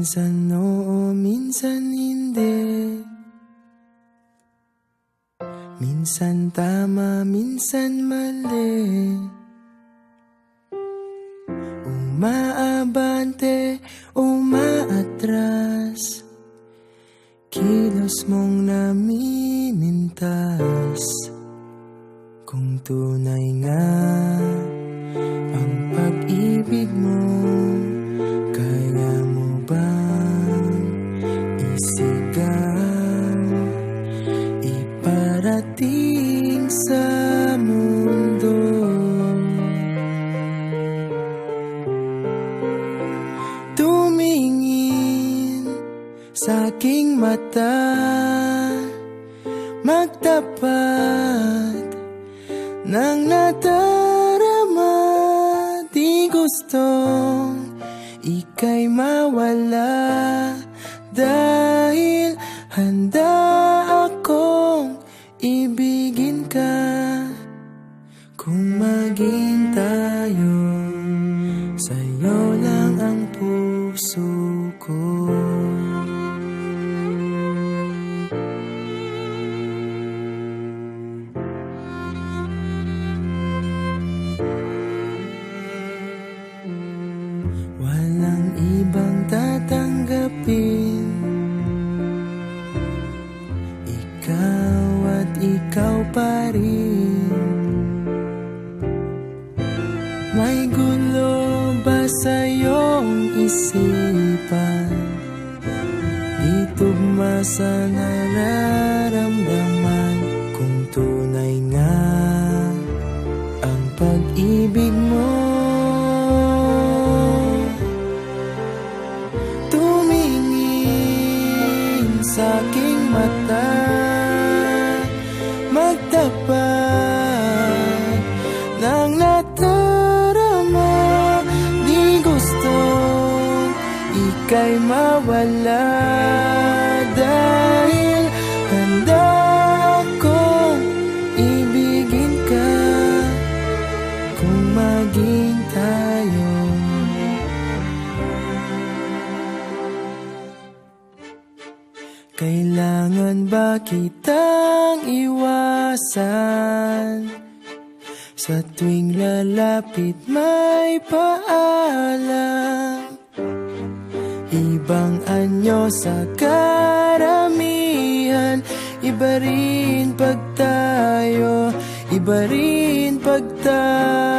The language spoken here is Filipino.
Minsan oo, minsan hindi. Minsan tama, minsan mali. Umaabante, umaatras. Kilos mong namimintas Kung tunay nga sa aking mata. Magtapat ng nadarama Di gustong ika'y mawala. Dahil handa akong ibigin ka. Kung maging tayo Sa'yo lang ang Walang ibang tatanggapin Ikaw at ikaw pa rin May gulo ba sa iyong isipan? Di tugma sa aking mata. Magtapat ng natarama. Di gusto ika'y mawala Kailangan ba kitang iwasan? Sa tuwing lalapit may paalam. Ibang anyo sa karamihan. Iba rin pag tayo Iba rin pag tayo